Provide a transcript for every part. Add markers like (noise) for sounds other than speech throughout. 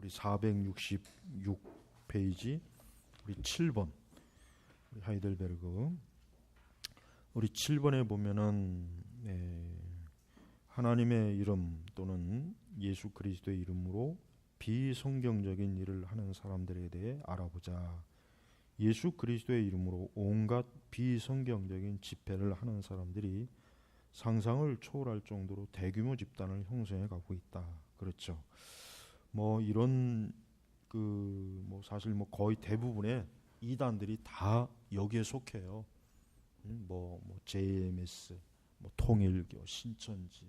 우리 466페이지 우리 7번 우리 하이델베르그 우리 7번에 보면은 예, 하나님의 이름 또는 예수 그리스도의 이름으로 비성경적인 일을 하는 사람들에 대해 알아보자. 예수 그리스도의 이름으로 온갖 비성경적인 집회를 하는 사람들이 상상을 초월할 정도로 대규모 집단을 형성해 가고 있다. 그렇죠. 뭐 이런 그 뭐 사실 뭐 거의 대부분의 이단들이 다 여기에 속해요. 음, 뭐, 뭐 JMS, 뭐 통일교, 신천지,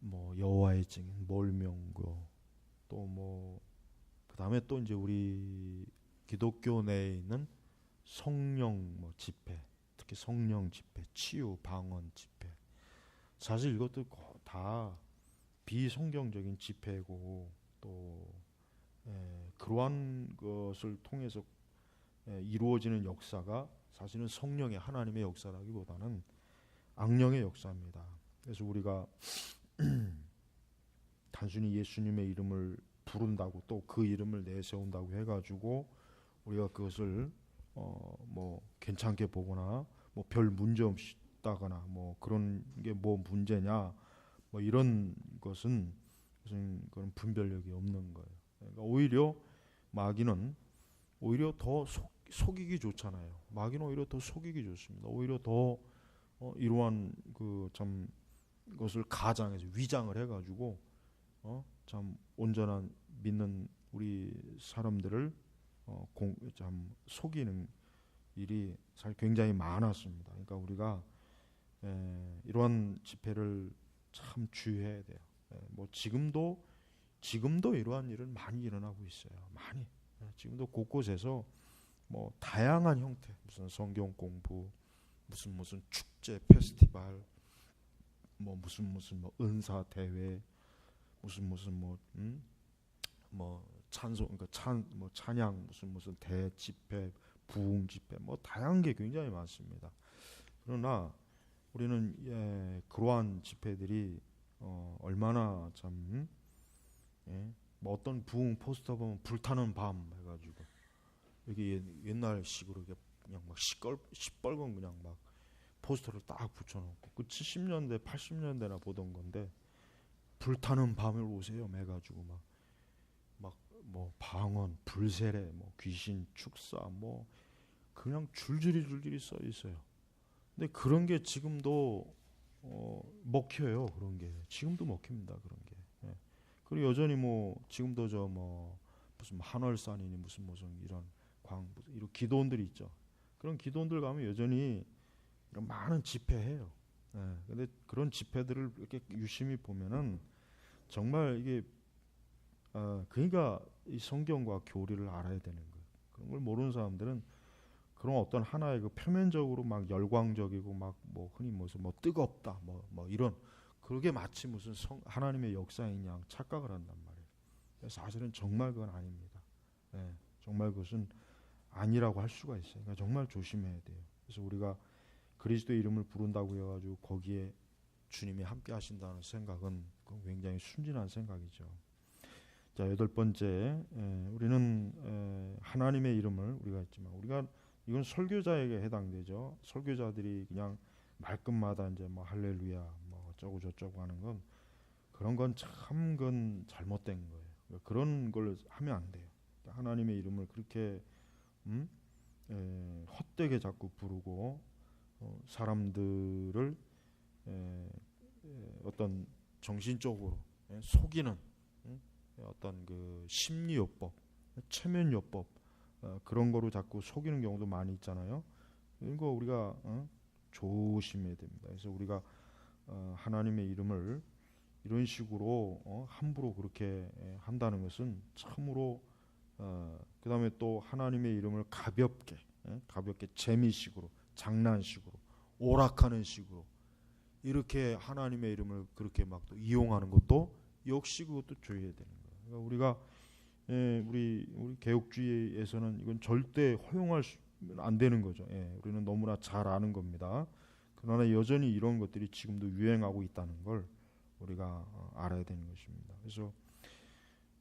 뭐 여호와의 증인, 몰명교, 또 뭐 그다음에 또 이제 우리 기독교 내에 있는 성령 뭐 집회, 특히 성령 집회, 치유 방언 집회. 사실 이것도 다 비성경적인 집회고 또 예, 그러한 것을 통해서 예, 이루어지는 역사가 사실은 성령의 하나님의 역사라기보다는 악령의 역사입니다. 그래서 우리가 (clears throat) 단순히 예수님의 이름을 부른다고 또 그 이름을 내세운다고 해가지고 우리가 그것을 어 뭐 괜찮게 보거나 뭐 별 문제 없다거나 뭐 그런 게 뭐 문제냐 뭐 이런 것은 무슨 그런 분별력이 없는 거예요. 그러니까 오히려 마귀는 오히려 더 속, 속이기 좋잖아요. 마귀는 오히려 더 속이기 좋습니다. 오히려 더 어, 이러한 그 참 것을 가장해서 위장을 해가지고 어, 참 온전한 믿는 우리 사람들을 어, 공, 참 속이는 일이 사실 굉장히 많았습니다. 그러니까 우리가 에, 이러한 집회를 참 주의해야 돼요. 에, 뭐 지금도 지금도 이러한 일은 많이 일어나고 있어요. 많이 에, 지금도 곳곳에서 뭐 다양한 형태 무슨 성경 공부 무슨 무슨 축제 페스티벌 뭐 무슨 무슨 뭐 은사 대회 무슨 무슨 뭐 음? 뭐 찬송 그러니까 찬뭐 찬양 무슨 무슨 대 집회 부흥 집회 뭐 다양한 게 굉장히 많습니다. 그러나 우리는 예, 그러한 집회들이 어, 얼마나 참 예? 뭐 어떤 부흥 포스터 보면 불타는 밤 해가지고 이게 옛날식으로 그냥 막 시뻘 시뻘건 그냥 막 포스터를 딱 붙여놓고 그 70년대 80년대나 보던 건데 불타는 밤을 오세요 매가지고 막 막 뭐 방언 불세례 뭐 귀신 축사 뭐 그냥 줄줄이 줄줄이 써 있어요. 근데 그런 게 지금도 어, 먹혀요 그런 게 지금도 먹힙니다 그런 게. 예. 그리고 여전히 뭐 지금도 저 뭐 무슨 한월산이니 무슨 무슨 이런 광 이런 기도원들이 있죠. 그런 기도원들 가면 여전히 이런 많은 집회해요. 예. 근데 그런 집회들을 이렇게 유심히 보면은 정말 이게 어, 그러니까 이 성경과 교리를 알아야 되는 거예요. 그런 걸 모르는 사람들은 그런 어떤 하나의 그 표면적으로 막 열광적이고 막 뭐 흔히 무슨 뭐 뜨겁다 뭐 뭐 이런 그게 마치 무슨 성, 하나님의 역사인 양 착각을 한단 말이에요. 사실은 정말 그건 아닙니다. 예, 정말 그것은 아니라고 할 수가 있어요. 그러니까 정말 조심해야 돼요. 그래서 우리가 그리스도의 이름을 부른다고 해가지고 거기에 주님이 함께 하신다는 생각은 굉장히 순진한 생각이죠. 자 여덟 번째 에, 우리는 에, 하나님의 이름을 우리가 했지만 우리가 이건 설교자에게 해당되죠. 설교자들이 그냥 말끝마다 이제 뭐 할렐루야 뭐 어쩌고 저쩌고 하는 건 그런 건 참 건 잘못된 거예요. 그러니까 그런 걸 하면 안 돼요. 하나님의 이름을 그렇게 음? 에, 헛되게 자꾸 부르고 어, 사람들을 에, 에, 어떤 정신적으로 에, 속이는 음? 어떤 그 심리요법, 체면요법 어, 그런 거로 자꾸 속이는 경우도 많이 있잖아요. 이거 우리가 어? 조심해야 됩니다. 그래서 우리가 어, 하나님의 이름을 이런 식으로 어, 함부로 그렇게 한다는 것은 참으로 어, 그 다음에 또 하나님의 이름을 가볍게 예? 가볍게 재미식으로 장난식으로 오락하는 식으로 이렇게 하나님의 이름을 그렇게 막 또 이용하는 것도 역시 그것도 조해야 되는 거예요. 그러니까 우리가 예, 우리 우리 개혁주의에서는 이건 절대 허용할 수, 안 되는 거죠. 예, 우리는 너무나 잘 아는 겁니다. 그러나 여전히 이런 것들이 지금도 유행하고 있다는 걸 우리가 어, 알아야 되는 것입니다. 그래서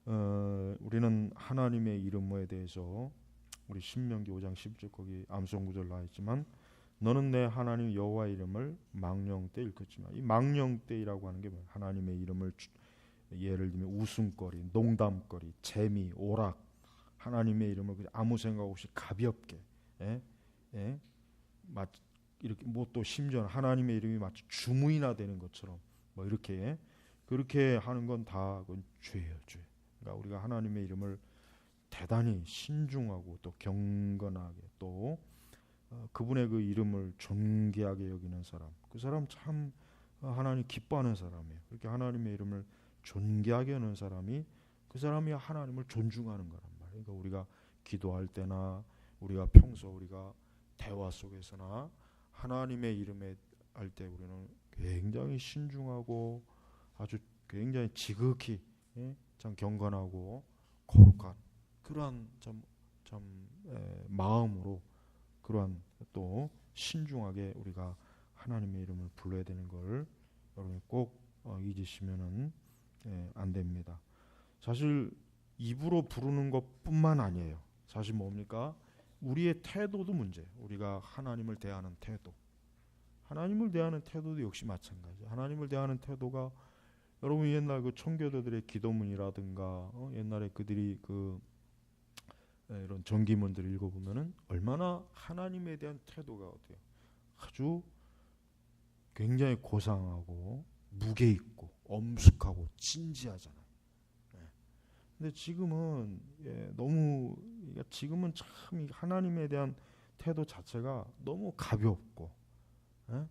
어, 우리는 하나님의 이름에 대해서 우리 신명기 5장 10절 거기 암송 구절 나와 있지만 너는 내 하나님 여호와 이름을 망령 때 일컫지만 이 망령 때이라고 하는 게 뭐야? 하나님의 이름을 주, 예를 들면 웃음거리, 농담거리, 재미, 오락 하나님의 이름을 아무 생각 없이 가볍게 예? 예? 마, 이렇게 뭐 또 심지어 하나님의 이름이 마치 주무이나 되는 것처럼 뭐 이렇게 그렇게 하는 건 다 그건 죄예요, 죄. 그러니까 우리가 하나님의 이름을 대단히 신중하고 또 경건하게 또 어, 그분의 그 이름을 존귀하게 여기는 사람, 그 사람 참 어, 하나님 기뻐하는 사람이에요. 그렇게 하나님의 이름을 존귀하게 하는 사람이 그 사람이 하나님을 존중하는 거란 말이에요. 그러니까 우리가 기도할 때나 우리가 평소 우리가 대화 속에서나 하나님의 이름에 할 때 우리는 굉장히 신중하고 아주 굉장히 지극히 예? 참 경건하고 거룩한 그러한 참, 참 에, 마음으로 그러한 또 신중하게 우리가 하나님의 이름을 불러야 되는 걸 여러분이 꼭 어, 잊으시면은 예, 안 됩니다. 사실 입으로 부르는 것뿐만 아니에요. 사실 뭡니까? 우리의 태도도 문제. 우리가 하나님을 대하는 태도. 하나님을 대하는 태도도 역시 마찬가지. 하나님을 대하는 태도가 여러분 옛날 그 청교도들의 기도문이라든가 어, 옛날에 그들이 그 에, 이런 정기문들을 읽어보면은 얼마나 하나님에 대한 태도가 어때요? 아주 굉장히 고상하고 무게 있고 엄숙하고 진지하잖아요. 예. 근데 지금은 예, 너무 그러니까 지금은 참이 하나님에 대한 태도 자체가 너무 가볍고 예?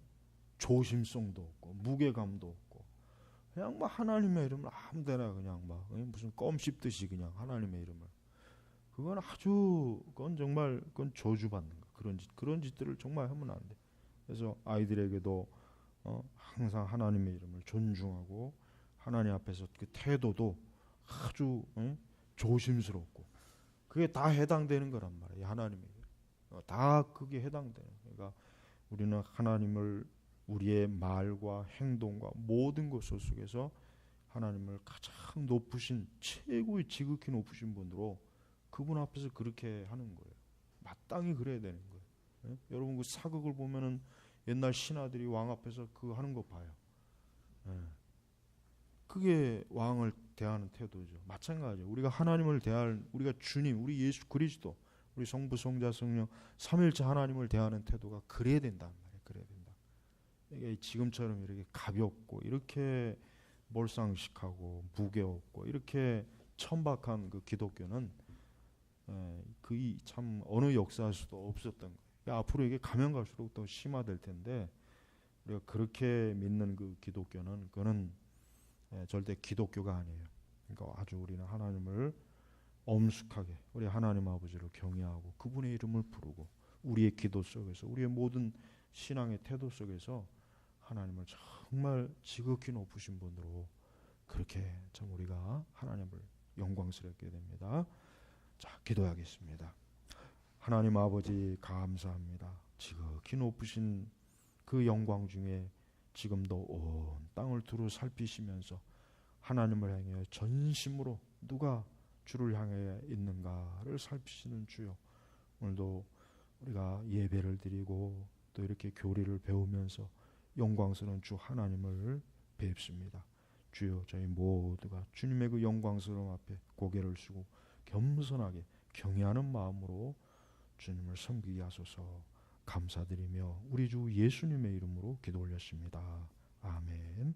조심성도 없고 무게감도 없고 그냥 뭐 하나님의 이름을 아무데나 그냥 막 무슨 껌 씹듯이 그냥 하나님의 이름을 그건 아주 그건 정말 그건 저주받는 거 그런 짓 그런 짓들을 정말 하면 안 돼. 그래서 아이들에게도 어, 항상 하나님의 이름을 존중하고 하나님 앞에서 그 태도도 아주 예? 조심스럽고 그게 다 해당되는 거란 말이에요. 하나님에게 어, 다 그게 해당되는. 그러니까 우리는 하나님을 우리의 말과 행동과 모든 것을 속에서 하나님을 가장 높으신 최고의 지극히 높으신 분으로 그분 앞에서 그렇게 하는 거예요. 마땅히 그래야 되는 거예요. 예? 여러분 그 사극을 보면은 옛날 신하들이 왕 앞에서 그 하는 거 봐요. 예. 그게 왕을 대하는 태도죠. 마찬가지죠. 우리가 하나님을 대할 우리가 주님, 우리 예수 그리스도, 우리 성부, 성자, 성령 삼일째 하나님을 대하는 태도가 그래야 된단. 그래야 된다. 이게 지금처럼 이렇게 가볍고 이렇게 몰상식하고 무게없고 이렇게 천박한 그 기독교는 그이 참 어느 역사에서도 없었던 거예요. 앞으로 이게 가면 갈수록 더 심화될 텐데 우리가 그렇게 믿는 그 기독교는 그는 절대 기독교가 아니에요. 그러니까 아주 우리는 하나님을 엄숙하게 우리 하나님 아버지를 경외하고 그분의 이름을 부르고 우리의 기도 속에서 우리의 모든 신앙의 태도 속에서 하나님을 정말 지극히 높으신 분으로 그렇게 참 우리가 하나님을 영광스럽게 됩니다. 자, 기도하겠습니다. 하나님 아버지 감사합니다. 지극히 높으신 그 영광 중에 지금도 온 땅을 두루 살피시면서 하나님을 향해 전심으로 누가 주를 향해 있는가를 살피시는 주요. 오늘도 우리가 예배를 드리고 또 이렇게 교리를 배우면서 영광스러운 주 하나님을 뵙습니다. 주여 저희 모두가 주님의 그 영광스러움 앞에 고개를 숙고 겸손하게 경외하는 마음으로 주님을 섬기게 하소서 감사드리며 우리 주 예수님의 이름으로 기도 올렸습니다. 아멘.